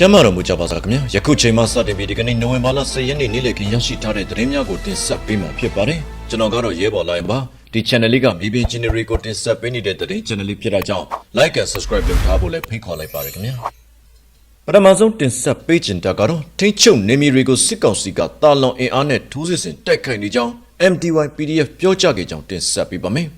ကျမ်းမာတော်မူကြပါစားခင်ဗျာယခုချိန်မှစတင်ပြီးဒီကနေ့နိုဝင်ဘာလ10ရက်နေ့နေ့လည်ခင်းရရှိထားတဲ့သတင်းများကိုတင်ဆက်ပေးမှာဖြစ်ပါတယ်ကျွန်တော်ကတော့ရဲဘော်လိုင်းပါဒီ channel လေးကမြေပြင် generate ကိုတင်ဆက်ပေးနေတဲ့သတင်း channel လေးဖြစ်တာကြောင့် like and subscribe လုပ်ထားဖို့လည်းဖိတ်ခေါ်လိုက်ပါရခင်ဗျာပထမဆုံးတင်ဆက်ပေးခြင်းတာကတော့ထိန်းချုပ်နေမီတွေကိုစစ်ကောင်စီကတာလွန်အင်အားနဲ့ထိုးစစ်ဆင်တိုက်ခိုက်နေကြောင်း MDY PDF ပြောကြားခဲ့ကြောင်းတင်ဆက်ပေးပါမယ်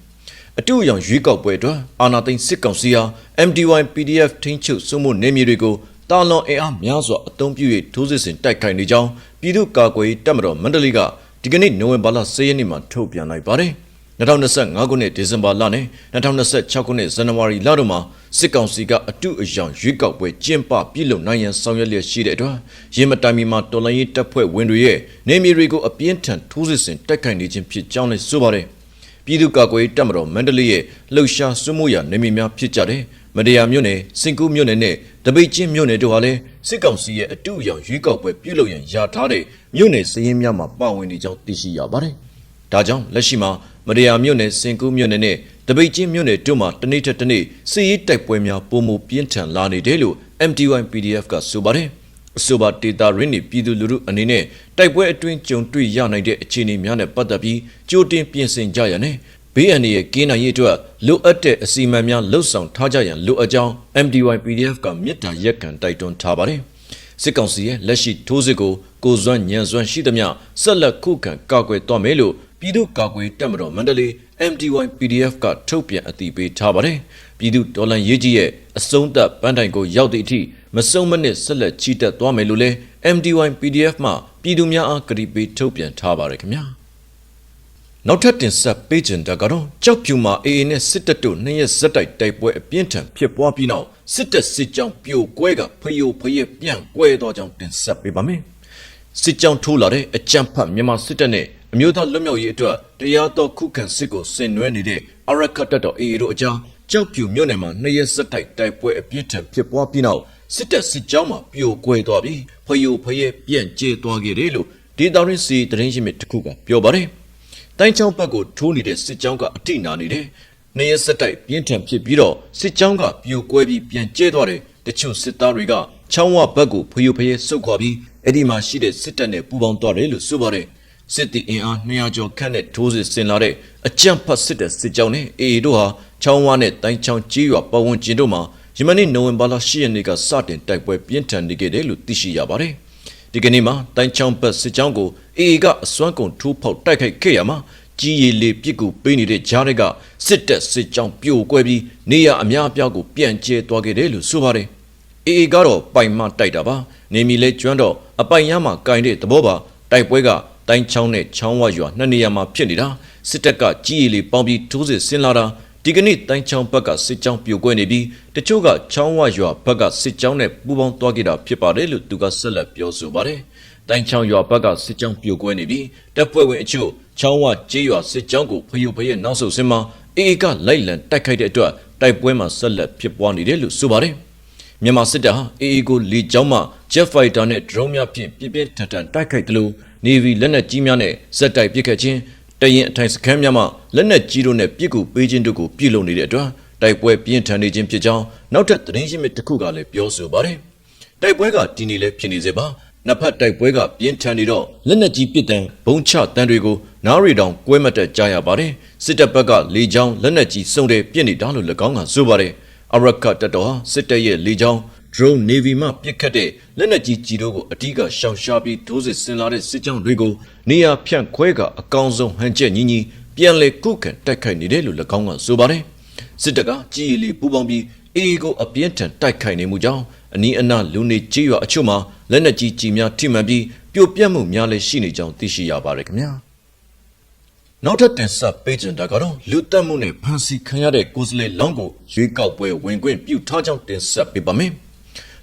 အတူအယောင်ရွေးကောက်ပွဲအတွက်အာနာသိန်းစစ်ကောင်စီဟာ MDY PDF ထိန်းချုပ်စုမှုနေမီတွေကို တာလွန်အင်အားများစွာအုံပြု၍ထိုးစစ်ဆင်တိုက်ခိုက်နေကြောင်းပြည်သူ့ကာကွယ်ရေးတပ်မတော်မန္တလေးကဒီကနေ့နိုဝင်ဘာလ10ရက်နေ့မှာထုတ်ပြန်လိုက်ပါတယ်2025ခုနှစ်ဒီဇင်ဘာလနဲ့2026ခုနှစ်ဇန်နဝါရီလတို့မှာစစ်ကောင်စီကအတုအယောင်ရွေးကောက်ပွဲကျင်းပပြုလုပ်နိုင်ရန်ဆောင်ရွက်လျက်ရှိတဲ့အတွက်ရင်းမတိုင်မီမှာတော်လိုင်းရေးတပ်ဖွဲ့ဝင်တွေရဲ့နေမြေတွေကိုအပြင်းထန်ထိုးစစ်ဆင်တိုက်ခိုက်နေခြင်းဖြစ်ကြောင်းလည်းဆိုပါတယ်ပြည်သူ့ကာကွယ်ရေးတပ်မတော်မန္တလေးရဲ့လှုပ်ရှားစွမှုရနေမြေများဖြစ်ကြတဲ့ မတရားမြို့နယ်စင်ကူးမြို့နယ်နဲ့တပိတ်ချင်းမြို့နယ်တို့ဟာလည်းစစ်ကောင်စီရဲ့အတုအယောင်ရွေးကောက်ပွဲပြုလုပ်ရန်ယာထားတဲ့မြို့နယ်စည်ရင်းများမှာပါဝင်နေကြောင်းသိရှိရပါတယ်။ဒါကြောင့်လက်ရှိမှာမရယာမြို့နယ်စင်ကူးမြို့နယ်နဲ့တပိတ်ချင်းမြို့နယ်တို့မှာတနေ့ထက်တနေ့စစ်ရေးတိုက်ပွဲများပုံမပြင်းထန်လာနေတယ်လို့ MTY PDF ကဆိုပါတယ်။အဆိုပါဒေတာရင်းနေပြည်သူလူထုအနေနဲ့တိုက်ပွဲအတွင်းကြုံတွေ့ရနိုင်တဲ့အခြေအနေများနဲ့ပတ်သက်ပြီးကြိုတင်ပြင်ဆင်ကြရတဲ့ ဘေးအန္တရာယ်ကင်းနိုင်ရေးအတွက်လိုအပ်တဲ့အစီအမံများလှုပ်ဆောင်ထားကြရန်လိုအပ်ကြောင်း MDY PDF ကမြစ်တာရက်ခံတိုက်တွန်းထားပါတယ်။စစ်ကောင်စီရဲ့လက်ရှိထိုးစစ်ကိုကိုစွမ်းညံစွမ်းရှိသမျှဆက်လက်ခုခံကာကွယ်သွားမယ်လို့ပြည်သူ့ကာကွယ်တပ်မတော်မန္တလေး MDY PDF ကထုတ်ပြန်အသိပေးထားပါတယ်။ပြည်သူဒေါ်လန်ရေးကြီးရဲ့အစုံသက်ပန်းတိုင်ကိုရောက်သည့်အထိမစုံမနစ်ဆက်လက်ချီတက်သွားမယ်လို့လည်း MDY PDF မှပြည်သူများအားကတိပေးထုတ်ပြန်ထားပါတယ်ခင်ဗျာ။ နောက်ထပ်တင်ဆက်ပေးခြင်းတကတော့ကြောက်ဖြူမှာ AA နဲ့စစ်တပ်တို့နှစ်ရက်ဇက်တိုက်တိုက်ပွဲအပြင်းထန်ဖြစ်ပွားပြီးနောက်စစ်တပ်စစ်ကြောင်းပြိုကွဲကဖယိုဖယက်ပြန့်ကွဲသောကြောင့်တင်ဆက်ပေးပါမယ်။စစ်ကြောင်းထိုးလာတဲ့အကြမ်းဖက်မြန်မာစစ်တပ်နဲ့အမျိုးသားလွတ်မြောက်ရေးအတွက်တရားတော်ခုခံစစ်ကိုဆင်နွှဲနေတဲ့အရကတ်တပ်တော် AA တို့အကြားကြောက်ဖြူမြို့နယ်မှာနှစ်ရက်ဇက်တိုက်တိုက်ပွဲအပြင်းထန်ဖြစ်ပွားပြီးနောက်စစ်တပ်စစ်ကြောင်းမှာပြိုကွဲသွားပြီးဖယိုဖယက်ပြန့်ကျဲသွားခဲ့တယ်လို့ဒေတာရင်းစီတရင်ရှိမြစ်တစ်ခုကပြောပါတယ်။ တိုင်းချောင်းဘက်ကိုထိုးနေတဲ့စစ်ကြောင်းကအထိနာနေတယ်။နေရစက်တိုက်ပြင်းထန်ဖြစ်ပြီးတော့စစ်ကြောင်းကပြိုကွဲပြီးပြန်ကျဲသွားတယ်။တချို့စစ်သားတွေကချောင်းဝဘက်ကိုဖျို့ဖျဲဆုတ်ခွာပြီးအဲ့ဒီမှာရှိတဲ့စစ်တပ်နဲ့ပူးပေါင်းသွားတယ်လို့ဆိုပါတယ်။စစ်တီအင်အား200ကျော်ခန့်နဲ့ထိုးစစ်ဆင်လာတဲ့အကြမ်းဖက်စစ်တဲ့စစ်ကြောင်းနဲ့အေအေတို့ဟာချောင်းဝနဲ့တိုင်းချောင်းကြီးရွာပတ်ဝန်းကျင်တို့မှာယမနေ့နိုဝင်ဘာလ10ရက်နေ့ကစတင်တိုက်ပွဲပြင်းထန်နေခဲ့တယ်လို့သိရှိရပါတယ်။ ဒီကနေ့မှာတိုင်းချောင်းဘက်စစ်ကြောင်းကိုအေအေကအစွမ်းကုန်ထိုးဖောက်တိုက်ခိုက်ခဲ့ရမှာကြီးရည်လေးပြစ်ကူပေးနေတဲ့ဂျားတွေကစစ်တပ်စစ်ကြောင်းပြိုကွဲပြီးနေရအများအပြားကိုပြန်ကျဲသွားခဲ့တယ်လို့ဆိုပါတယ်အေအေကတော့ပိုင်မတိုက်တာပါနေမီလဲကျွမ်းတော့အပိုင်ရမှာကင်တဲ့သဘောပါတိုက်ပွဲကတိုင်းချောင်းနဲ့ချောင်းဝရွာနှစ်နေရာမှာဖြစ်နေတာစစ်တပ်ကကြီးရည်လေးပေါင်းပြီးထိုးစစ်ဆင်လာတာ ဒီကနေ့တိုင်းချောင်းဘက်ကစစ်ကြောင်းပြိုကွဲနေပြီးတချို့ကချောင်းဝရွာဘက်ကစစ်ကြောင်းနဲ့ပူးပေါင်းသွားခဲ့တာဖြစ်ပါတယ်လို့သူကဆက်လက်ပြောဆိုပါတယ်။တိုင်းချောင်းရွာဘက်ကစစ်ကြောင်းပြိုကွဲနေပြီးတပ်ဖွဲ့ဝင်အချို့ချောင်းဝကျေးရွာစစ်ကြောင်းကိုဖျုပ်ဖျက်နောက်ဆုတ်စင်မှာအေအေကလိုက်လံတိုက်ခိုက်တဲ့အတွက်တိုက်ပွဲမှာဆက်လက်ဖြစ်ပွားနေတယ်လို့ဆိုပါတယ်။မြန်မာစစ်တပ်ဟာအေအေကိုလေကြောင်းမှ Jet Fighter နဲ့ drone များဖြင့်ပြင်းပြင်းထန်ထန်တိုက်ခိုက်တယ်လို့ Navy လက်နက်ကြီးများနဲ့ဇက်တိုက်ပစ်ခတ်ခြင်း တရင်အထိုင်စခန်းများမှလက်နက်ကြီးတို့နဲ့ပြစ်ကူပေးခြင်းတို့ကိုပြုလုပ်နေတဲ့အတွက်တိုက်ပွဲပြင်းထန်နေခြင်းဖြစ်ကြောင်းနောက်ထပ်သတင်းရှင်းမြစ်တစ်ခုကလည်းပြောဆိုပါတယ်။တိုက်ပွဲကဒီနေ့လည်းဖြစ်နေစေပါနှစ်ဖက်တိုက်ပွဲကပြင်းထန်နေတော့လက်နက်ကြီးပစ်တံဘုံချတန်းတွေကိုနားရီတောင်ကွဲမတက်ကြရပါတယ်။စစ်တပ်ဘက်ကလေကြောင်းလက်နက်ကြီးစုံတဲ့ပြစ်နေတာလို့၎င်းကဆိုပါတယ်။အရကတပ်တော်ဟာစစ်တပ်ရဲ့လေကြောင်း drone navy မှပစ်ခတ်တဲ့လက်နက်ကြီးကြီးတို့ကိုအထူးကရှောင်ရှားပြီးဒိုးစစ်ဆင်လာတဲ့စစ်ကြောင်းတွေကိုနေရာဖြန့်ခွဲကအကောင်ဆုံးဟန်ချက်ညီညီပြန်လည်ကုခံတိုက်ခိုက်နေတယ်လို့၎င်းကဆိုပါတယ်စစ်တပ်ကကြီးရီလေးပူပေါင်းပြီးအေအေကိုအပြင်းထန်တိုက်ခိုက်နေမှုကြောင့်အနီးအနားလူနေကြီးရွာအချို့မှာလက်နက်ကြီးကြီးများထိမှန်ပြီးပြိုပြက်မှုများလည်းရှိနေကြောင်းသိရှိရပါတယ်ခင်ဗျာနောက်ထပ်တင်ဆက်ပေးကြတာကတော့လူတက်မှုနဲ့ဖန်စီခံရတဲ့ကိုယ်စလေလောင်းကိုရွေးကောက်ပွဲဝင်ခွင့်ပြုထားကြောင်းတင်ဆက်ပေးပါမယ်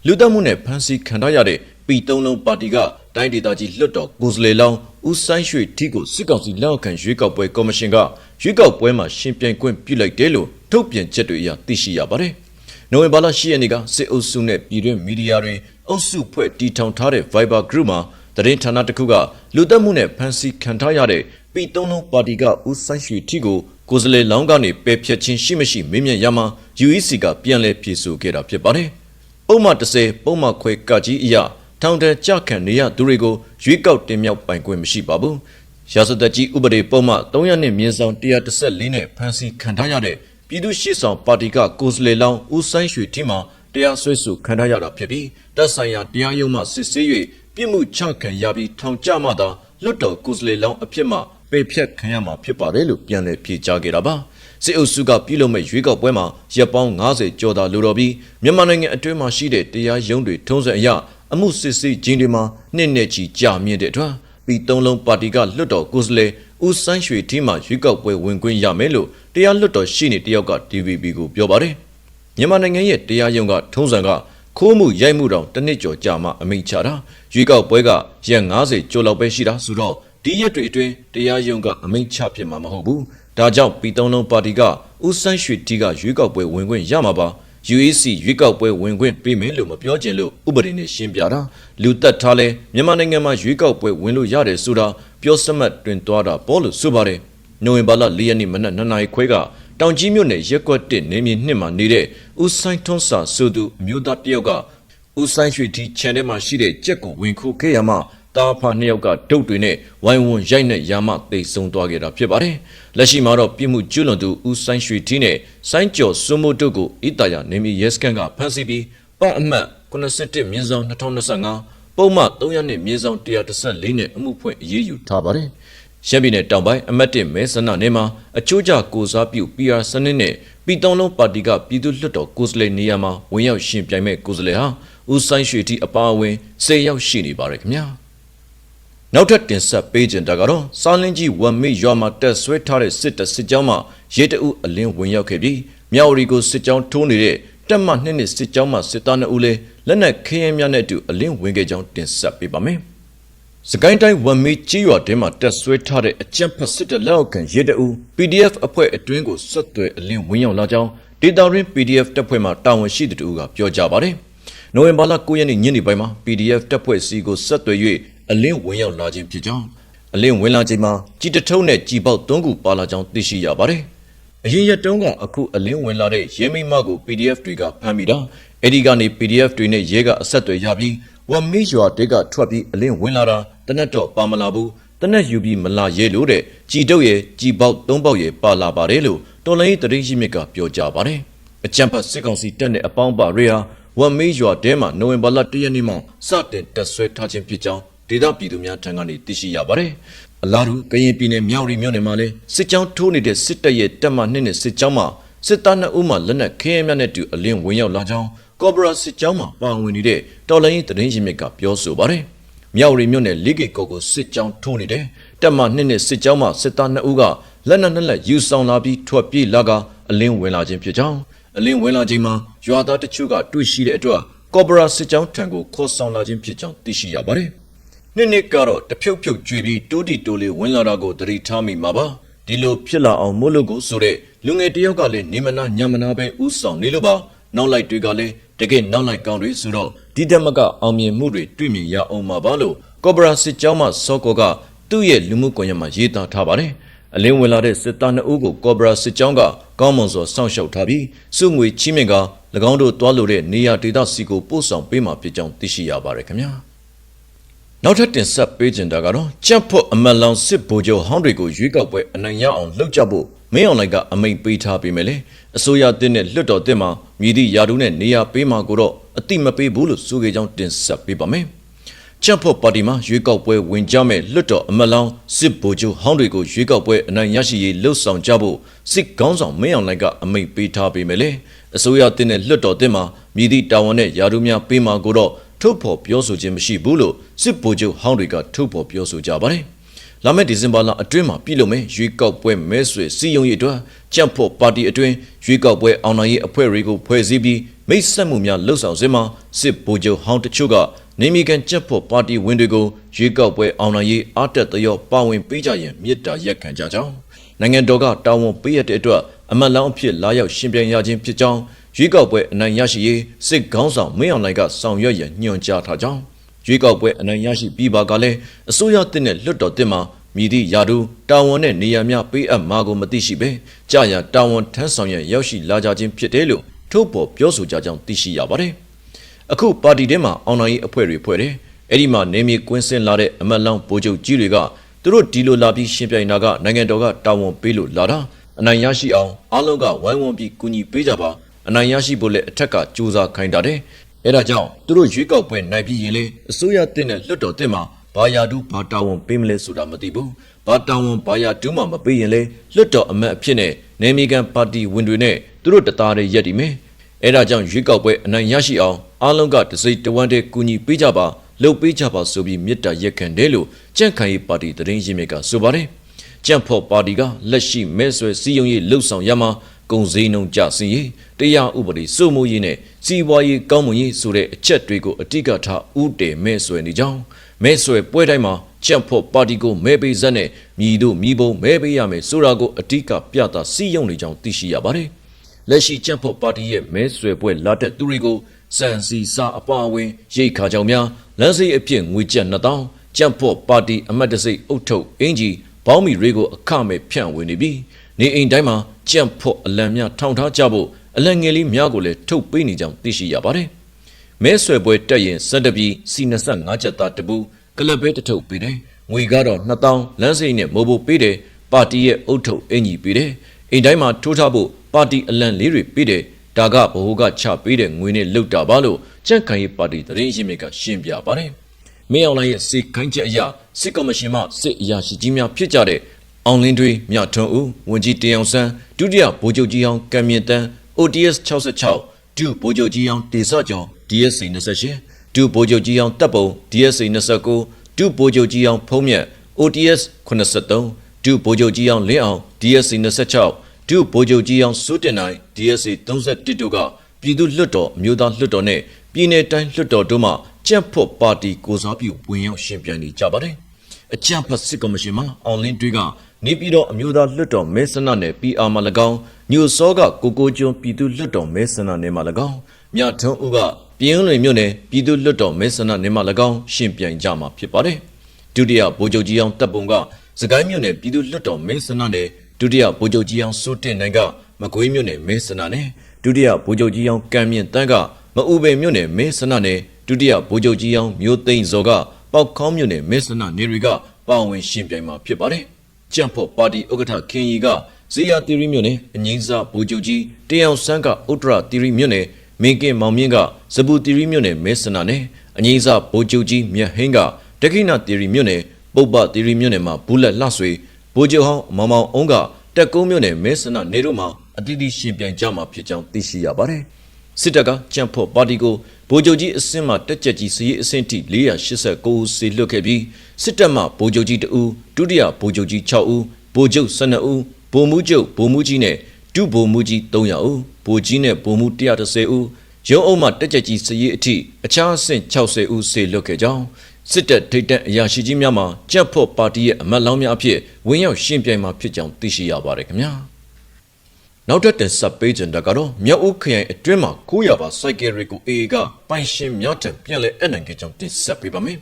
လူတက်မှုနဲ့ဖန်စီခံထားရတဲ့ပီသုံးလုံးပါတီကတိုင်းဒေသကြီးလွတ်တော်ကိုယ်စလေလောင်းဦးဆိုင်ရွှေထီကိုစစ်ကောင်စီလက်အောက်ခံရွေးကောက်ပွဲကော်မရှင်ကရွေးကောက်ပွဲမှာရှင်ပြိုင်ခွင့်ပြုလိုက်တယ်လို့ထုတ်ပြန်ချက်တွေအရသိရှိရပါတယ်။နိုဝင်ဘာလ10ရက်နေ့ကစစ်အုပ်စုနဲ့ပြည်တွင်းမီဒီယာတွေအုပ်စုဖွဲ့တီထောင်ထားတဲ့ Viber Group မှာသတင်းဌာနတစ်ခုကလူသက်မှုနဲ့ဖန်ဆီးခံထားရတဲ့ပြည်သုံးလုံးပါတီကဦးဆိုင်ရွှေထီကိုကိုယ်စားလှယ်လောင်းကနေပယ်ဖျက်ခြင်းရှိမရှိမေးမြန်းရမှာ UEC ကပြန်လည်ဖြေဆိုခဲ့တာဖြစ်ပါတယ်။ ပုံမှန်30ပုံမှန်ခွဲကကြီးအရာထောင်ဒဏ်ကြခံနေရသူတွေကိုရွေးကောက်တင်မြှောက်ပိုင်ခွင့်မရှိပါဘူး။ရာဇသက်ကြီးဥပဒေပုံမှန်300နှစ်မြင်းဆောင်114နဲ့ဖမ်းဆီးခံထားရတဲ့ပြည်သူ့ရှေ့ဆောင်ပါတီကကိုယ်စားလှယ်လောင်းဦးဆိုင်ရွှေထင်းမှာတရားစွဲဆိုခံထားရတာဖြစ်ပြီးတပ်ဆိုင်ရာတရားရုံးမှစစ်ဆေး၍ပြစ်မှုချခံရပြီးထောင်ကျမှသာလွတ်တော်ကိုယ်စားလှယ်လောင်းအဖြစ်မှပေဖြတ်ခံရမှာဖြစ်ပါတယ်လို့ပြန်လည်ဖြေကြားခဲ့တာပါ စစ်အုပ်စုကပြည်လုံးမဲ့ရွေးကောက်ပွဲမှာရပ်ပေါင်း90ကျော်သာလိုတော်ပြီးမြန်မာနိုင်ငံအတွင်းမှာရှိတဲ့တရားရုံးတွေထုံးစံအရအမှုစစ်ဆေးခြင်းတွေမှာနှစ်နဲ့ချီကြာမြင့်တဲ့အတွက်ပြီးသုံးလုံးပါတီကလွတ်တော်ကိုယ်စားလှယ်ဦးစန်းရွှေထီးမှရွေးကောက်ပွဲဝင်ခွင့်ရမယ်လို့တရားလွတ်တော်ရှိနေတယောက်က DVB ကိုပြောပါတယ်မြန်မာနိုင်ငံရဲ့တရားရုံးကထုံးစံကခိုးမှုရိုက်မှုတောင်တစ်နှစ်ကျော်ကြာမှအမိန့်ချတာရွေးကောက်ပွဲကရက်90ကျော်လောက်ပဲရှိတာဆိုတော့ဒီရက်တွေအတွင်းတရားရုံးကအမိန့်ချဖြစ်မှာမဟုတ်ဘူး ဒါကြောင့်ပြည်သုံးလုံးပါတီကဦးစန်းရွှေတီကရွေးကောက်ပွဲဝင်ခွင့်ရမှာပါ UEC ရွေးကောက်ပွဲဝင်ခွင့်ပေးမယ်လို့မပြောချင်လို့ဥပဒေနဲ့ရှင်းပြတာလူတက်ထားလဲမြန်မာနိုင်ငံမှာရွေးကောက်ပွဲဝင်လို့ရတယ်ဆိုတာပြောစမှတ်တွင်သွားတာပေါ်လို့ဆိုပါတယ်နိုဝင်ဘာလ၄ရက်နေ့မနက်2နာရီခွဲကတောင်ကြီးမြို့နယ်ရက်ကွက်တစ်နေမြေနှစ်မှာနေတဲ့ဦးဆိုင်ထွန်းစာဆိုသူအမျိုးသားတစ်ယောက်ကဦးဆိုင်ရွှေတီ channel မှာရှိတဲ့ကြက်ကိုဝင်ခုခဲ့ရမှ တာဖာနှစ်ယောက်ကဒုတ်တွေနဲ့ဝိုင်းဝန်းရိုက်နဲ့ရာမသိဆုံးသွားခဲ့တာဖြစ်ပါတယ်။လက်ရှိမှာတော့ပြည်မှုကျွလွန်သူဦးဆိုင်ရွှေထီးနဲ့ဆိုင်းကျော်စွမို့တို့ကိုဣတာယာနေမီရဲစကန်ကဖမ်းဆီးပြီးပအမှတ်87မြင်းဆောင်2025ပုံမှန်300နှစ်မြင်းဆောင်114နဲ့အမှုဖွင့်အရေးယူထားပါတယ်။ရှမ်းပြည်နယ်တောင်ပိုင်းအမတ်တစ်မဲဆန္ဒနယ်မှာအချိုးကျကိုစားပြု PR စနစ်နဲ့ပြည်တော်လုံးပါတီကပြည်သူ့လွှတ်တော်ကိုယ်စားလှယ်နေရာမှာဝင်ရောက်ရှင်ပြိုင်မဲ့ကိုယ်စားလှယ်ဟာဦးဆိုင်ရွှေထီးအပါအဝင်10ရောက်ရှိနေပါတယ်ခင်ဗျာ။ နောက်ထပ်တင်ဆက်ပေးခြင်းတာကတော့စာလင်းကြီးဝမ်မေရွာမှာတက်ဆွဲထားတဲ့စစ်တပ်စစ်ကြောင်းမှရဲတအုပ်အလင်းဝင်ရောက်ခဲ့ပြီးမြောက်ရီကိုစစ်ကြောင်းထိုးနေတဲ့တက်မနှစ်နှစ်စစ်ကြောင်းမှစစ်သားနှစ်ဦးလည်းလက်နက်ခဲယမ်းများနဲ့အတူအလင်းဝင်ခဲ့ကြောင်းတင်ဆက်ပေးပါမယ်။စကိုင်းတိုင်းဝမ်မေကြီးရွာတဲမှာတက်ဆွဲထားတဲ့အကြမ်းဖက်စစ်တပ်လက်အောက်ခံရဲတအုပ် PDF အဖွဲ့အတွင်းကိုဆက်သွယ်အလင်းဝင်ရောက်လာကြောင်းဒေတာရင်း PDF တပ်ဖွဲ့မှတာဝန်ရှိသူတို့ကပြောကြားပါတယ်။နိုဝင်ဘာလ9ရက်နေ့ညနေပိုင်းမှာ PDF တပ်ဖွဲ့စီကိုဆက်သွယ်၍ အလင်းဝင်ရောက်လာခြင်းဖြစ်ကြောင်းအလင်းဝင်လာခြင်းမှာကြည်တထုံးနဲ့ကြည်ပေါက်သုံးခုပါလာကြောင်းသိရှိရပါတယ်။အရင်ရက်တုန်းကအခုအလင်းဝင်လာတဲ့ရဲမိမကို PDF တွေကဖမ်းမိတာအဲ့ဒီကနေ PDF တွေနဲ့ရဲကအဆက်အသွယ်ရပြီးဝမ်မီရွာတဲကထွက်ပြီးအလင်းဝင်လာတာတနက်တော့ပါမလာဘူးတနက်ယူပြီးမလာရဲလို့တဲ့ကြည်တုပ်ရဲ့ကြည်ပေါက်သုံးပေါက်ရဲ့ပါလာပါတယ်လို့တော်လိုင်းတရင်ရှိမြစ်ကပြောကြားပါတယ်။အကြံဖတ်စစ်ကောင်စီတပ်နဲ့အပေါင်းပါတွေဟာဝမ်မီရွာတဲမှာနိုဝင်ဘာလ၁ရက်နေ့မှစတင်တက်ဆွဲထားခြင်းဖြစ်ကြောင်း ဒေသပြည်သူများထံကနေသိရှိရပါတယ်။အလားတူကရင်ပြည်နယ်မြောက်ရီမြို့နယ်မှာလည်းစစ်ကြောင်းထိုးနေတဲ့စစ်တပ်ရဲ့တပ်မနှစ်နဲ့စစ်ကြောင်းမှာစစ်သားနှစ်ဦးမှလက်နက်ခဲယမ်းများနဲ့တူအလင်းဝင်ရောက်လာကြောင်းကော့ဘရာစစ်ကြောင်းမှာပါဝင်နေတဲ့တော်လိုင်းတရင်ရှင်မြစ်ကပြောဆိုပါတယ်။မြောက်ရီမြို့နယ်လေးကေကောကိုစစ်ကြောင်းထိုးနေတဲ့တပ်မနှစ်နဲ့စစ်ကြောင်းမှာစစ်သားနှစ်ဦးကလက်နက်နှစ်လက်ယူဆောင်လာပြီးထွက်ပြေးလာကအလင်းဝင်လာခြင်းဖြစ်ကြောင်းအလင်းဝင်လာခြင်းမှာရွာသားတချို့ကတွေ့ရှိတဲ့အတွက်ကော့ဘရာစစ်ကြောင်းထံကိုခေါ်ဆောင်လာခြင်းဖြစ်ကြောင်းသိရှိရပါတယ်။ နှစ်နှစ်ကတော့တဖြုတ်ဖြုတ်ကြွေပြီးတိုးတီတိုးလေးဝင်လာတာကိုသတိထားမိမှာပါဒီလိုဖြစ်လာအောင်မို့လို့ကိုဆိုတဲ့လူငယ်တယောက်ကလည်းနေမနာညမနာပဲဥဆောင်နေလို့ပါနောက်လိုက်တွေကလည်းတကယ်နောက်လိုက်ကောင်းတွေဆိုတော့ဒီတမကအောင်မြင်မှုတွေတွေ့မြင်ရအောင်မှာပါလို့ကော့ဘရာစစ်ကြောင်းမှစောကောကသူ့ရဲ့လူမှုကွန်ရက်မှာရေးသားထားပါတယ်အလင်းဝင်လာတဲ့စစ်သားနှစ်ဦးကိုကော့ဘရာစစ်ကြောင်းကကောင်းမွန်စွာစောင့်ရှောက်ထားပြီးစုငွေချင်းမြင့်က၎င်းတို့တွားလို့တဲ့နေရာဒေသစီကိုပို့ဆောင်ပေးမှာဖြစ်ကြောင်းသိရှိရပါတယ်ခင်ဗျာ နောက်ထပ်တင်ဆက်ပေးခြင်းတာကတော့ကြက်ဖို့အမလောင်စစ်ဗိုလ်ချုပ်ဟောင်းတွေကိုရွေးကောက်ပွဲအနိုင်ရအောင်လှုပ်ကြဖို့မင်းအောင်လိုင်ကအမိန့်ပေးထားပေးမယ်လေအစိုးရတင်းနဲ့လွတ်တော်တင်းမှာမြည်သည့်ယာဒူးနဲ့နေရာပေးမှာကိုတော့အတိမပေးဘူးလို့ဆိုကြကြောင်းတင်ဆက်ပေးပါမယ် ကြက်ဖို့ပါတီမှာရွေးကောက်ပွဲဝင်ကြမဲ့လွတ်တော်အမလောင်စစ်ဗိုလ်ချုပ်ဟောင်းတွေကိုရွေးကောက်ပွဲအနိုင်ရရှိရေးလှုပ်ဆောင်ကြဖို့စစ်ကောင်းဆောင်မင်းအောင်လိုင်ကအမိန့်ပေးထားပေးမယ်လေအစိုးရတင်းနဲ့လွတ်တော်တင်းမှာမြည်သည့်တာဝန်နဲ့ယာဒူးများပေးမှာကိုတော့ထုတ်ဖော်ပြောဆိုခြင်းမရှိဘူးလို့စစ်ဗိုလ်ချုပ်ဟောင်းတွေကထုတ်ဖော်ပြောဆိုကြပါတယ်။လာမယ့်ဒီဇင်ဘာလအတွင်းမှာပြည်လို့မယ်ရွေးကောက်ပွဲမဲဆွယ်စီယုံရေးအတွက်ကြံ့ဖို့ပါတီအတွင်းရွေးကောက်ပွဲအောင်နိုင်ရေးအဖွဲ့တွေကိုဖွဲ့စည်းပြီးမိတ်ဆက်မှုများလှုပ်ဆောင်စေမှာစစ်ဗိုလ်ချုပ်ဟောင်းတချို့က နေမီကန်ကြက်ဖို့ပါတီဝင်တွေကိုရွေးကောက်ပွဲအောင်နိုင်ရေးအားတက်သရောပါဝင်ပေးကြရင်မြစ်တာရက်ခံကြကြောင်းနိုင်ငံတော်ကတာဝန်ပေးရတဲ့အတွက်အမတ်လောင်းအဖြစ်လာရောက်ရှင်ပြန်ရခြင်းဖြစ်ကြောင်းရွေးကောက်ပွဲအနိုင်ရရှိရေးစစ်ကောင်းဆောင်မင်းအောင်လှိုင်ကဆောင်ရွက်ရန်ညွှန်ကြားထားကြောင်းရွေးကောက်ပွဲအနိုင်ရရှိပြီးပါကလည်းအစိုးရတင်တဲ့လွတ်တော်တင်မှာမြည်သည့်ယာဒူတာဝန်နဲ့နေရာများပေးအပ်မှာကိုမသိရှိပဲကြာရတာဝန်ထမ်းဆောင်ရန်ရောက်ရှိလာကြခြင်းဖြစ်တယ်လို့ထုတ်ပေါ်ပြောဆိုကြကြောင်းသိရှိရပါတယ် အခုပါတီထဲမှာအောင်နိုင်ရေးအဖွဲ့တွေဖွဲ့တယ်အဲ့ဒီမှာနေမြေကွင်းစင်လာတဲ့အမတ်လောင်းဗိုလ်ချုပ်ကြီးတွေကသူတို့ဒီလိုလာပြီးရှင်းပြနေတာကနိုင်ငံတော်ကတာဝန်ပေးလို့လာတာအနိုင်ရရှိအောင်အားလုံးကဝိုင်းဝန်းပြီးကူညီပေးကြပါအနိုင်ရရှိဖို့လည်းအထက်ကစူးစမ်းခိုင်းတာတယ်အဲ့ဒါကြောင့်သူတို့ရွေးကောက်ပွဲနိုင်ပြီးရင်လေအစိုးရတင်တဲ့လွတ်တော်တင်မှာဘာယာဒူးဘာတာဝန်ပေးမလဲဆိုတာမသိဘူးဘာတာဝန်ဘာယာဒူးမှမပေးရင်လေလွတ်တော်အမတ်အဖြစ်နဲ့နေမီကန်ပါတီဝင်တွေနဲ့သူတို့တသားတည်းရက်တည်မယ်အဲ့ဒါကြောင့်ရွေးကောက်ပွဲအနိုင်ရရှိအောင် အားလုံးကတစိမ့်တဝမ်းတည်းကူညီပေးကြပါလှုပ်ပေးကြပါဆိုပြီးမြစ်တာရက်ခံတယ်လို့ကြန့်ခိုင်ရေးပါတီသတင်းရင်းမြစ်ကဆိုပါတယ်ကြန့်ဖို့ပါတီကလက်ရှိမဲဆွဲစည်းရုံးရေးလှုပ်ဆောင်ရမှာကုံစည်းနှုံကြစင်ရေးတရားဥပဒေစိုးမိုးရေးနဲ့စီးပွားရေးကောင်းမွန်ရေးဆိုတဲ့အချက်တွေကိုအတိကထားဥတည်မဲဆွဲနေကြောင်းမဲဆွဲပွဲတိုင်းမှာကြန့်ဖို့ပါတီကိုမဲပေးဇက်နဲ့မြည်တို့မြည်ပုံမဲပေးရမယ်ဆိုတာကိုအတိကပြသစည်းရုံးနေကြောင်းသိရှိရပါတယ် လက်ရှိကြန့်ဖို့ပါတီရဲ့မဲဆွဲပွဲလာတဲ့သူတွေကိုစံစီစာအပါအဝင်ရိတ်ခါကြောင်များလမ်းစိတ်အဖြစ်ငွေကျပ်2000ကြန့်ဖို့ပါတီအမတ်တစိတ်အုတ်ထုတ်အင်ဂျီဘောင်းမီတွေကိုအခမဲ့ဖြန့်ဝေနေပြီးနေအိမ်တိုင်းမှာကြန့်ဖို့အလံများထောင်ထားကြဖို့အလံငယ်လေးများကိုလည်းထုတ်ပေးနေကြောင်းသိရှိရပါတယ်မဲဆွဲပွဲတက်ရင်စက်တပီစီ25ချက်သားတပူကလပ်ပဲတထုပ်ပေးတယ်ငွေကတော့2000လမ်းစိတ်နဲ့မိုးဖို့ပေးတယ်ပါတီရဲ့အုတ်ထုတ်အင်ဂျီပေးတယ်အိမ်တိုင်းမှာထိုးထားဖို့ ပါတီအလံလေးတွေပေးတယ်ဒါကဘ ਹੁ ကချပေးတဲ့ငွေနဲ့လုတ်တာပါလို့ကြန့်ခိုင်ရေးပါတီသတင်းရင်းမြစ်ကရှင်းပြပါတယ်။မင်းအောင်လိုင်းရဲ့စစ်ခိုင်းချက်အရစစ်ကော်မရှင်မှစစ်အရာရှိကြီးများဖြစ်ကြတဲ့အောင်လင်းတွေမြထွန်းဦးဝန်ကြီးတင်အောင်ဆန်းဒုတိယဗိုလ်ချုပ်ကြီးအောင်ကံမြင့်တန်း ODS 66ဒုဗိုလ်ချုပ်ကြီးအောင်တေစော့ကျော် DSC 28ဒုဗိုလ်ချုပ်ကြီးအောင်တပ်ပုံ DSC 29ဒုဗိုလ်ချုပ်ကြီးအောင်ဖုံးမြတ် ODS 83ဒုဗိုလ်ချုပ်ကြီးအောင်လင်းအောင် DSC 26 ဒုဗိုလ်ချုပ်ကြီးအောင်စိုးတင်နိုင် DSC 31တို့ကပြည်သူ့လွှတ်တော်အမျိုးသားလွှတ်တော်နဲ့ပြည်내တိုင်းလွှတ်တော်တို့မှကြက်ဖို့ပါတီကိုစားပြုဝင်ရောက်ရှင်ပြိုင်နေကြပါတယ်။အကြံဖတ်စစ်ကော်မရှင်မှအောင်လင်းတွေကနေပြည်တော်အမျိုးသားလွှတ်တော်မဲဆန္ဒနယ် PR မှာ၎င်းညိုစောကကိုကိုကျွန်းပြည်သူ့လွှတ်တော်မဲဆန္ဒနယ်မှာ၎င်းမြထွန်းဦးကပြင်းလွင်မြို့နယ်ပြည်သူ့လွှတ်တော်မဲဆန္ဒနယ်မှာ၎င်းရှင်ပြိုင်ကြမှာဖြစ်ပါတယ်။ဒုတိယဗိုလ်ချုပ်ကြီးအောင်တပ်ပုံကစကိုင်းမြို့နယ်ပြည်သူ့လွှတ်တော်မဲဆန္ဒနယ် ဒုတိယဗိုလ်ချုပ်ကြီးအောင်စိုးတင်နိုင်ကမကွေးမြို့နယ်မဲဆန္ဒနယ်ဒုတိယဗိုလ်ချုပ်ကြီးအောင်ကံမြင့်တန်းကမအူပင်မြို့နယ်မဲဆန္ဒနယ်ဒုတိယဗိုလ်ချုပ်ကြီးအောင်မျိုးသိန်းစောကပေါက်ခေါင်းမြို့နယ်မဲဆန္ဒနယ်တွေကပါဝင်ရှင်ပြိုင်မှာဖြစ်ပါတယ်။ကြံ့ဖို့ပါတီဥက္ကဋ္ဌခင်ရီကဇေယျတီရီမြို့နယ်အငိမ့်စာဗိုလ်ချုပ်ကြီးတေအောင်ဆန်းကဥတ္တရတီရီမြို့နယ်မင်းကင်မောင်မြင့်ကဇပူတီရီမြို့နယ်မဲဆန္ဒနယ်အငိမ့်စာဗိုလ်ချုပ်ကြီးမြတ်ဟင်းကတခိနာတီရီမြို့နယ်ပုပ္ပတီရီမြို့နယ်မှာဘူးလက်လှဆွေ ဗိုလ်ချုပ်ဟောင်းမောင်မောင်အုံးကတက်ကုန်းမြို့နယ်မဲဆန္ဒနယ်တို့မှာအတိအသရှင်ပြိုင်ကြမှာဖြစ်ကြောင်းသိရှိရပါတယ်။စစ်တပ်ကကြံ့ဖို့ပါတီကိုဗိုလ်ချုပ်ကြီးအစင်းမှတက်ကြက်ကြီးစည်ရေးအဆင့်ထိ489ဦးစီလွတ်ခဲ့ပြီးစစ်တပ်မှဗိုလ်ချုပ်ကြီး2ဦးဒုတိယဗိုလ်ချုပ်ကြီး6ဦးဗိုလ်ချုပ်12ဦးဗိုလ်မှူးချုပ်ဗိုလ်မှူးကြီးနဲ့ဒုဗိုလ်မှူးကြီး300ဦးဗိုလ်ကြီးနဲ့ဗိုလ်မှူး130ဦးရုံးအုပ်မှတက်ကြက်ကြီးစည်ရေးအထိအခြားအဆင့်60ဦးစီလွတ်ခဲ့ကြောင်း စစ်တပ်ထိပ်တန်းအရာရှိကြီးများမှကြက်ဖို့ပါတီရဲ့အမတ်လောင်းများအဖြစ်ဝင်ရောက်ရှင်ပြိုင်မှာဖြစ်ကြောင်းသိရှိရပါတယ်ခင်ဗျာနောက်ထပ်တင်ဆက်ပေးကြတာကတော့မြောက်ဦးခရိုင်အတွင်းမှာ900ပါစိုက်ကယ်ရီကို AA ကပိုင်ရှင်မြောက်ထံပြန်လဲအနံခဲ့ကြောင်းတင်ဆက်ပေးပါမယ်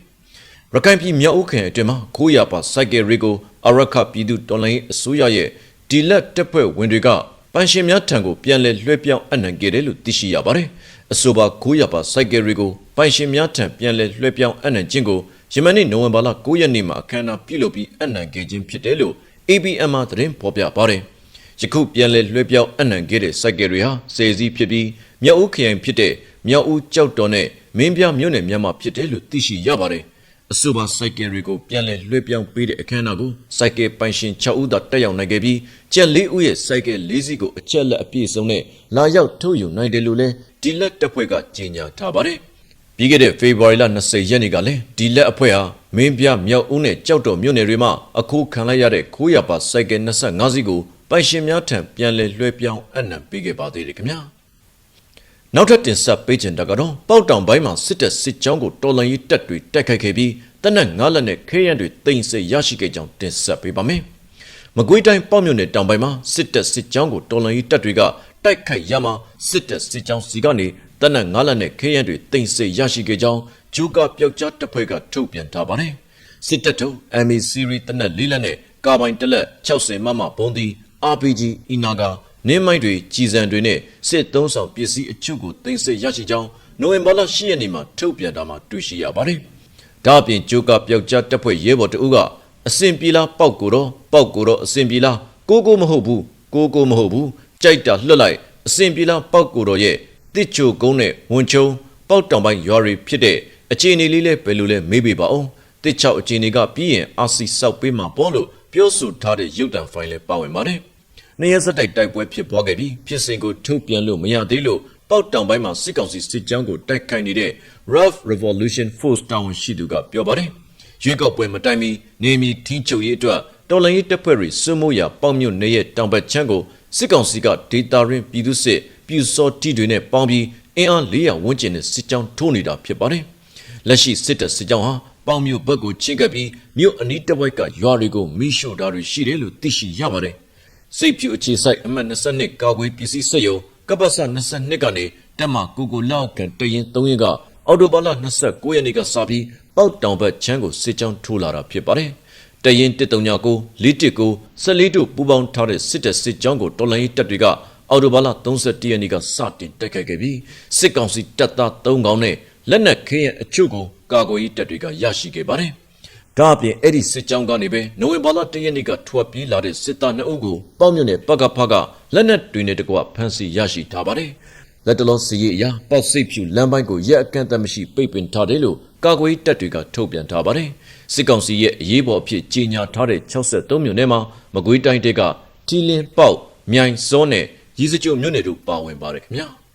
ရခိုင်ပြည်မြောက်ဦးခရိုင်အတွင်းမှာ900ပါစိုက်ကယ်ရီကိုအရခပြည်သူတော်လှန်ရေးအစိုးရရဲ့ဒီလက်တပ်ဖွဲ့ဝင်တွေကပိုင်ရှင်များထံကိုပြန်လဲလွှဲပြောင်းအနံခဲ့တယ်လို့သိရှိရပါတယ် အဆိုပါ900ပါစိုက်ကယ်ရီကိုပိုင်ရှင်များထံပြန်လဲလွှဲပြောင်းအနံခြင်းကိုယမန်နေ့နိုဝင်ဘာလ9ရက်နေ့မှာအခမ်းအနားပြုလုပ်ပြီးအနံခဲ့ခြင်းဖြစ်တယ်လို့ ABM မှာသတင်းဖော်ပြပါတယ်ယခုပြန်လဲလွှဲပြောင်းအနံခဲ့တဲ့စိုက်ကယ်ရီဟာစေစည်းဖြစ်ပြီးမြောက်ဦးခရိုင်ဖြစ်တဲ့မြောက်ဦးကြောက်တော်နဲ့မင်းပြမြို့နယ်များမှာဖြစ်တယ်လို့သိရှိရပါတယ် အဆိုပါစိုက်ကယ်တွေကိုပြန်လဲလွှဲပြောင်းပေးတဲ့အခမ်းအနားကိုစိုက်ကယ်ပိုင်ရှင်6ဦးသာတက်ရောက်နိုင်ခဲ့ပြီးကျက်၄ဦးရဲ့စိုက်ကယ်၄စီးကိုအချက်လက်အပြည့်စုံနဲ့လာရောက်ထုတ်ယူနိုင်တယ်လို့လည်းဒီလက်တပ်ဖွဲ့ကကြေညာထားပါတယ်။ပြီးခဲ့တဲ့ဖေဖော်ဝါရီလ20ရက်နေ့ကလည်းဒီလက်အဖွဲ့ဟာမင်းပြမြောက်ဦးနဲ့ကြောက်တော်မြို့နယ်တွေမှာအခုခံလိုက်ရတဲ့ခိုးရပါစိုက်ကယ်25စီးကိုပိုင်ရှင်များထံပြန်လဲလွှဲပြောင်းအနံပေးခဲ့ပါသေးတယ်ခင်ဗျာ။ နောက်ထပ်တင်ဆက်ပေးချင်တာကတော့ပေါက်တောင်ပိုင်းမှာစစ်တပ်စစ်ကြောင်းကိုတော်လှန်ရေးတပ်တွေတိုက်ခိုက်ခဲ့ပြီးတနက်ငါးလက်နဲ့ခဲယံတွေတင်ဆက်ရရှိခဲ့ကြောင်းတင်ဆက်ပေးပါမယ်။မကွေးတိုင်းပေါ့မြို့နယ်တောင်ပိုင်းမှာစစ်တပ်စစ်ကြောင်းကိုတော်လှန်ရေးတပ်တွေကတိုက်ခိုက်ရမှာစစ်တပ်စစ်ကြောင်းစီကနေတနက်ငါးလက်နဲ့ခဲယံတွေတင်ဆက်ရရှိခဲ့ကြောင်းဂျူကာပျောက်ကြားတပ်ဖွဲ့ကထုတ်ပြန်ထားပါတယ်။စစ်တပ်ထုတ် MA series တနက်လေးလက်နဲ့ကာဘိုင်တလက်60မမဘုံဒီ RPG အီနာဂါ နင်းမိုက်တွေကြီးစံတွေနဲ့စစ်သုံးဆောင်ပစ္စည်းအချို့ကိုတင်ဆက်ရရှိကြောင်းနိုဝင်ဘာလ10ရက်နေ့မှာထုတ်ပြန်တာမှာတွေ့ရှိရပါတယ်။ဒါအပြင်ဂျိုကာပျောက်ကြားတပ်ဖွဲ့ရဲဘော်တအုပ်ကအစင်ပြေလားပောက်ကိုတော့ပောက်ကိုတော့အစင်ပြေလားကိုကိုမဟုတ်ဘူးကိုကိုမဟုတ်ဘူးကြိုက်တာလွတ်လိုက်အစင်ပြေလားပောက်ကိုတော့ရဲ့တစ်ချိုကုန်းနဲ့ဝန်ချုံပောက်တောင်ပိုင်းရွာတွေဖြစ်တဲ့အခြေအနေလေးလဲဘယ်လိုလဲမေးပြပါအောင်တစ်ချောက်အခြေအနေကပြီးရင်အာစီစောက်ပေးမှာပေါ့လို့ပြောဆိုထားတဲ့ရုပ်တံဖိုင်လဲပါဝင်ပါတယ်။ နေရစတိုက်တိုက်ပွဲဖြစ်ပွားခဲ့ပြီးဖြစ်စဉ်ကိုထုတ်ပြန်လို့မရသေးလို့ပေါက်တောင်ပိုင်းမှာစစ်ကောင်စီစစ်ကြောင်းကိုတိုက်ခိုက်နေတဲ့ Rough Revolution Force တာဝန်ရှိသူကပြောပါတယ်။ရွေးကောက်ပွဲမတိုင်မီနေမီထင်းချုပ်ရေးအတွက်တော်လှန်ရေးတပ်ဖွဲ့တွေစွမိုးရာပေါက်မြို့နေရဲ့တောင်ဘက်ချမ်းကိုစစ်ကောင်စီကဒေတာရင်းပြည်သူစစ်ပြူစောတီတွေနဲ့ပေါင်းပြီးအင်အား400ဝန်းကျင်နဲ့စစ်ကြောင်းထိုးနေတာဖြစ်ပါတယ်။လက်ရှိစစ်တပ်စစ်ကြောင်းဟာပေါင်မြို့ဘက်ကိုချင်းကပ်ပြီးမြို့အနီးတစ်ဝိုက်ကရွာတွေကိုမိရှို့တာတွေရှိတယ်လို့သိရှိရပါတယ်။ စိတ်ဖြူအခြေဆိုင်အမှတ်22ကာကွယ်ပစ္စည်းစက်ရုံကပ္ပစ22ကနေတက်မကိုကိုလောက်ကန်တရင်3ရင်ကအော်တိုဘာလ29ရက်နေ့ကစပြီးပေါက်တောင်ဘက်ချမ်းကိုစစ်ကြောင်းထိုးလာတာဖြစ်ပါတယ်။တရင်139 419 14တို့ပူးပေါင်းထားတဲ့စစ်တပ်စစ်ကြောင်းကိုတော်လိုင်းတပ်တွေကအော်တိုဘာလ31ရက်နေ့ကစတင်တိုက်ခိုက်ခဲ့ပြီးစစ်ကောင်စီတပ်သား3កောင်းနဲ့လက်နက်ခဲယံအချို့ကိုကာကွယ်ရေးတပ်တွေကရရှိခဲ့ပါတယ်။ ဒါအပြင်အဲ့ဒီစစ်ကြောင်းကနေပဲနိုဝင်ဘာလ1ရက်နေ့ကထွက်ပြေးလာတဲ့စစ်သား2အုပ်ကိုပေါက်မြွနဲ့ပကဖကလက်နက်တွေနဲ့တကွဖမ်းဆီးရရှိထားပါတယ်။လက်တလုံးစီရီအရာပေါက်စိတ်ဖြူလမ်းပိုင်းကိုရက်အကန့်အသတ်မရှိပိတ်ပင်ထားတယ်လို့ကာကွယ်ရေးတပ်တွေကထုတ်ပြန်ထားပါတယ်။စစ်ကောင်စီရဲ့အရေးပေါ်အဖြစ်ကြီးညာထားတဲ့63မြို့နယ်မှာမကွေးတိုင်းတဲကထီလင်းပေါက်မြိုင်စောနဲ့ရီစကြိုမြို့နယ်တို့ပါဝင်ပါတယ်ခင်ဗျာ။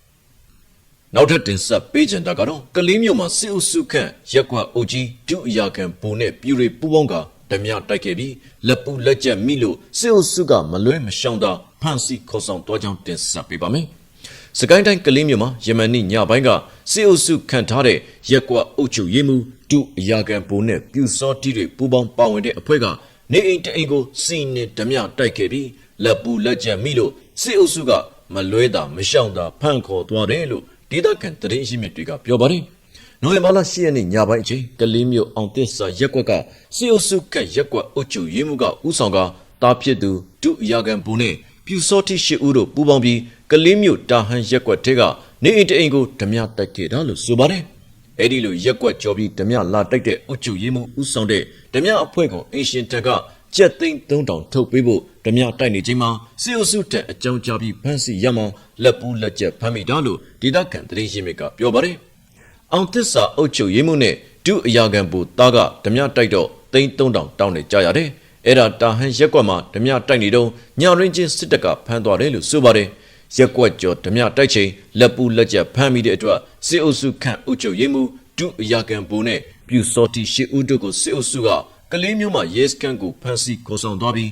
နောက်ထပ်တင်ဆက်ပေးချင်တာကတော့ကလေးမျိုးမှာစစ်အုပ်စုခန့်ရက်ကွက်အုပ်ကြီးဒုအရာခံဘုံနဲ့ပြူတွေပူပေါင်းကဓမြတိုက်ခဲ့ပြီးလက်ပူလက်ကျက်မိလို့စစ်အုပ်စုကမလွဲမရှောင်သာဖမ်းဆီးခေါ်ဆောင်သွားကြောင်းတင်ဆက်ပေးပါမယ်။စကိုင်းတိုင်းကလေးမျိုးမှာယမန်နေ့ညပိုင်းကစစ်အုပ်စုခန့်ထားတဲ့ရက်ကွက်အုပ်ချုပ်ရေးမှူးဒုအရာခံဘုံနဲ့ပြူစောတီတွေပူပေါင်းပါဝင်တဲ့အဖွဲ့ကနေအိမ်တအိမ်ကိုစီနေဓမြတိုက်ခဲ့ပြီးလက်ပူလက်ကျက်မိလို့စစ်အုပ်စုကမလွဲတာမရှောင်သာဖမ်းခေါ်သွားတယ်လို့ ဒေသခံတရင်ရှိမြစ်တွေကပြောပါတယ်။နိုဝင်ဘာလ10ရက်နေ့ညပိုင်းအချိန်ကလေးမျိုးအောင်သစ္စာရက်ကွက်ကစီအုပ်စုကရက်ကွက်အုပ်ချုပ်ရေးမှုကဥဆောင်ကတားဖြစ်သူဒုအရာခံဘုံနဲ့ပြူစောတိရှိဦးတို့ပူးပေါင်းပြီးကလေးမျိုးတာဟန်ရက်ကွက်ထဲကနေအိမ်တအိမ်ကိုဓမြတိုက်ခဲ့တာလို့ဆိုပါတယ်။အဲ့ဒီလိုရက်ကွက်ကြော်ပြီးဓမြလာတိုက်တဲ့အုပ်ချုပ်ရေးမှုဥဆောင်တဲ့ဓမြအဖွဲ့ကအင်ရှင်တက်က ကြက်သိန်း3000ထုတ်ပေးဖို့ဓမြတိုက်နေချိန်မှာစစ်အုပ်စုတက်အကြောင်းကြားပြီးဖမ်းဆီးရမှလက်ပူးလက်ကျက်ဖမ်းမိတာလို့ဒေသခံတရင်ရှိမြစ်ကပြောပါတယ်။အောင်သစ္စာအုပ်ချုပ်ရေးမှုနဲ့ဒုအရာခံဘူတားကဓမြတိုက်တော့သိန်း3000တောင်းနေကြရတယ်။အဲ့ဒါတာဟန်ရက်ကွက်မှာဓမြတိုက်နေတော့ညရင်းချင်းစစ်တပ်ကဖမ်းသွားတယ်လို့ဆိုပါတယ်။ရက်ကွက်ကျော်ဓမြတိုက်ချိန်လက်ပူးလက်ကျက်ဖမ်းမိတဲ့အတွက်စစ်အုပ်စုခန့်အုပ်ချုပ်ရေးမှုဒုအရာခံဘူနဲ့ပြူစောတီရှိဦးတို့ကိုစစ်အုပ်စုက ကလေးမျိုးမှာရဲစခန်းကိုဖမ်းဆီးခေါ်ဆောင်သွားပြီး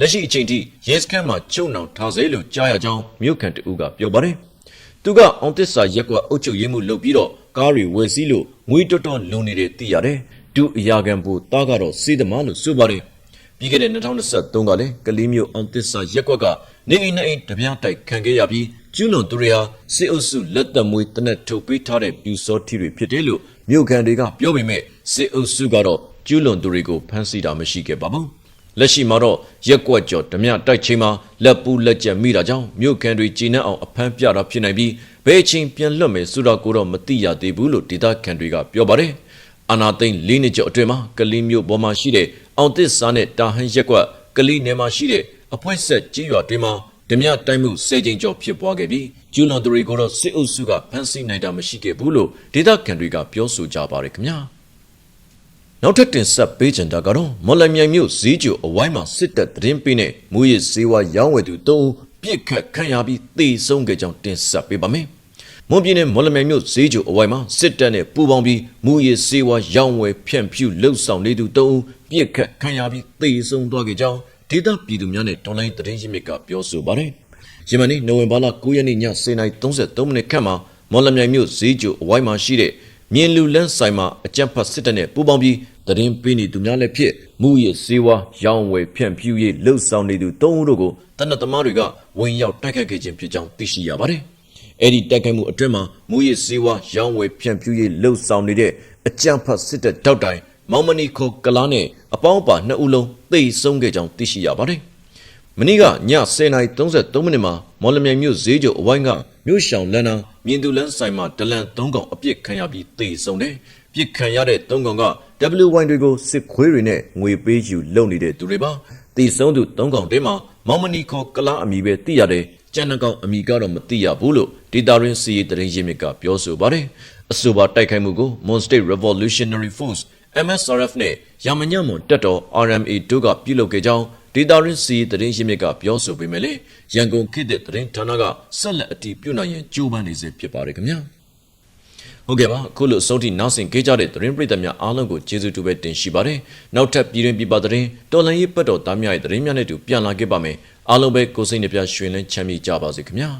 လက်ရှိအချိန်ထိရဲစခန်းမှာချုပ်နှောင်ထားစေလို့ကြားရကြောင်းမြို့ခံတဦးကပြောပါတယ်။သူကအောင်တစ္ဆာရက်ကွက်အုပ်ချုပ်ရေးမှုလုပ်ပြီးတော့ကားတွေဝယ်စည်းလို့ငွေတော်တော်လုံနေတဲ့သိရတယ်။ဒုအရာခံဘူတားကတော့စေးသမားလို့ဆိုပါတယ်။ပြီးခဲ့တဲ့2023ကလည်းကလေးမျိုးအောင်တစ္ဆာရက်ကွက်ကနေအိမ်နဲ့အိမ်တပြားတိုက်ခံခဲ့ရပြီးကျူးလွန်သူတွေဟာစစ်အုပ်စုလက်သက်မွေးတနက်ထုတ်ပေးထားတဲ့ပြူစောထီတွေဖြစ်တယ်လို့မြို့ခံတွေကပြောပေမဲ့စစ်အုပ်စုကတော့ ကျူးလွန်သူတွေကိုဖမ်းဆီးတာမရှိခဲ့ပါဘူး။လက်ရှိမှာတော့ရက်ကွက်ကျော်ဓမြတိုက်ချိန်မှာလက်ပူးလက်ကျက်မိတာကြောင့်မြို့ခံတွေကြည်နပ်အောင်အဖမ်းပြတာဖြစ်နိုင်ပြီးဘယ်ချိန်ပြန်လွတ်မယ်ဆိုတာကိုတော့မသိရသေးဘူးလို့ဒေသခံတွေကပြောပါတယ်။အာနာသိန်း၄နှစ်ကျော်အတွင်းမှာကလေးမျိုးပေါ်မှာရှိတဲ့အောင်သစ်စားနဲ့တာဟန်ရက်ကွက်ကလေးနယ်မှာရှိတဲ့အဖွဲ့ဆက်ကြီးရွာတွေမှာဓမြတိုက်မှု၁၀ကြိမ်ကျော်ဖြစ်ပွားခဲ့ပြီးကျူးလွန်သူတွေကိုတော့စစ်အုပ်စုကဖမ်းဆီးနိုင်တာမရှိခဲ့ဘူးလို့ဒေသခံတွေကပြောဆိုကြပါတယ်ခင်ဗျာ။ နောက်ထပ်တင်ဆက်ပေးချင်တာကတော့မော်လမြိုင်မြို့ဈေးကျိုအဝိုင်းမှာစစ်တပ်တရင်ပေးနဲ့မူရစ်ဈေးဝါရောင်းဝယ်သူတုံးပြစ်ခတ်ခံရပြီးသေဆုံးခဲ့ကြောင်းတင်ဆက်ပေးပါမယ်။မွန်ပြည်နယ်မော်လမြိုင်မြို့ဈေးကျိုအဝိုင်းမှာစစ်တပ်နဲ့ပူးပေါင်းပြီးမူရစ်ဈေးဝါရောင်းဝယ်ဖြန့်ဖြူလှုပ်ဆောင်နေသူတုံးပြစ်ခတ်ခံရပြီးသေဆုံးသွားခဲ့ကြောင်းဒေသပြည်သူများနဲ့တွန်လိုင်းတရင်ရင်းမြစ်ကပြောဆိုပါတယ်။ယမန်နေ့နိုဝင်ဘာလ9ရက်နေ့ည10:33မိနစ်ခန့်မှာမော်လမြိုင်မြို့ဈေးကျိုအဝိုင်းမှာရှိတဲ့ မြင်လူလန်းဆိုင်မှာအကြံဖတ်စစ်တပ်နဲ့ပူးပေါင်းပြီးတရင်ပေးနေသူများလည်းဖြစ်မူရစေဝါရောင်းဝယ်ဖြန့်ဖြူးရေးလှုပ်ဆောင်နေသူ၃ဦးတို့ကိုတနတ်သမားတွေကဝင်ရောက်တိုက်ခတ်ခဲ့ခြင်းဖြစ်ကြောင်းသိရှိရပါတယ်။အဲ့ဒီတိုက်ခိုက်မှုအတွင်းမှာမူရစေဝါရောင်းဝယ်ဖြန့်ဖြူးရေးလှုပ်ဆောင်နေတဲ့အကြံဖတ်စစ်တပ်တောက်တိုင်မောင်မနီခိုကလာနဲ့အပေါင်းပါနှစ်ဦးလုံးသိဆုံးခဲ့ကြောင်းသိရှိရပါတယ်။ မနေ့ကည10:33မိနစ်မှာမော်လမြိုင်မြို့ဈေးကျော်အဝိုင်းကမြို့ရှောင်လန်းနာမြင်းသူလန်းဆိုင်မှာဒလန်၃កောင်အပြစ်ခံရပြီးတေဆုံးတယ်။ပြစ်ခံရတဲ့၃កောင်က W1 တွေကိုစစ်ခွေးတွေနဲ့ငွေပေးယူလုပ်နေတဲ့သူတွေပါ။တေဆုံးသူ၃កောင်တဲမှာမောင်မနီခေါ်ကလားအမီပဲသိရတယ်။ကျန်တဲ့ကောင်အမီကတော့မသိရဘူးလို့ဒေတာရင်းစီရီတရင်ရင်းမြစ်ကပြောဆိုပါတယ်။အဆိုပါတိုက်ခိုက်မှုကို Mon State Revolutionary Force MSRF နဲ့ရမညမွန်တက်တော် RMA တို့ကပြုလုပ်ခဲ့ကြောင်း ဒေတာရင်းစီတရင်ရှိမြစ်ကပြောဆိုပေမဲ့လေရန်ကုန်ခေတ်တဲ့တရင်ဌာနကဆက်လက်အတည်ပြုနိုင်ရင်ကြိုးပမ်းနေစေဖြစ်ပါတယ်ခင်ဗျာဟုတ်ကဲ့ပါအခုလိုအဆုံးထိနောက်ဆင်ခဲ့ကြတဲ့တရင်ပြည်သက်များအားလုံးကိုကျေးဇူးတူပဲတင်ရှိပါတယ်နောက်ထပ်ပြည်တွင်ပြည်ပတရင်တော်လန်ရေးပတ်တော်သားများရဲ့တရင်များနဲ့တူပြန်လာခဲ့ပါမယ်အားလုံးပဲကိုယ်စိတ်နှပြရွှင်လန်းချမ်းမြေ့ကြပါစေခင်ဗျာ